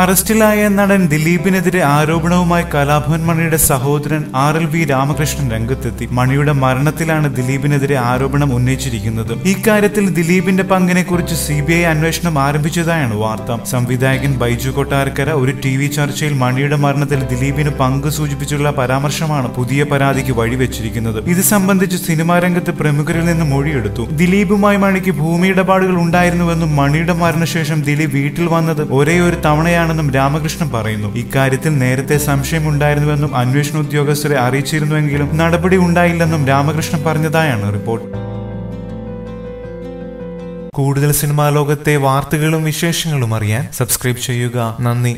അറസ്റ്റിലായ നടൻ ദിലീപിനെതിരെ ആരോപണവുമായി കലാഭവൻ മണിയുടെ സഹോദരൻ ആർ എൽ വി രാമകൃഷ്ണൻ രംഗത്തെത്തി. മണിയുടെ മരണത്തിലാണ് ദിലീപിനെതിരെ ആരോപണം ഉന്നയിച്ചിരിക്കുന്നത്. ഇക്കാര്യത്തിൽ ദിലീപിന്റെ പങ്കിനെ കുറിച്ച് സി ബി ഐ അന്വേഷണം ആരംഭിച്ചതായാണ് വാർത്ത. സംവിധായകൻ ബൈജു കൊട്ടാരക്കര ഒരു ടി വി ചർച്ചയിൽ മണിയുടെ മരണത്തിൽ ദിലീപിന് പങ്ക് സൂചിപ്പിച്ചുള്ള പരാമർശമാണ് പുതിയ പരാതിക്ക് വഴിവെച്ചിരിക്കുന്നത്. ഇത് സംബന്ധിച്ച് സിനിമാ രംഗത്ത് പ്രമുഖരിൽ നിന്ന് മൊഴിയെടുത്തു. ദിലീപുമായി മണിക്ക് ഭൂമി ഇടപാടുകൾ ഉണ്ടായിരുന്നുവെന്നും മണിയുടെ മരണശേഷം ദിലീപ് വീട്ടിൽ വന്നത് ഒരേ ഒരു തവണയാണെന്നും രാമകൃഷ്ണൻ പറയുന്നു. ഇക്കാര്യത്തിൽ നേരത്തെ സംശയമുണ്ടായിരുന്നുവെന്നും അന്വേഷണ ഉദ്യോഗസ്ഥരെ അറിയിച്ചിരുന്നുവെങ്കിലും നടപടി ഉണ്ടായില്ലെന്നും രാമകൃഷ്ണൻ പറഞ്ഞതായാണ് റിപ്പോർട്ട്. കൂടുതൽ സിനിമാ ലോകത്തെ വാർത്തകളും വിശേഷങ്ങളും അറിയാൻ സബ്സ്ക്രൈബ് ചെയ്യുക. നന്ദി.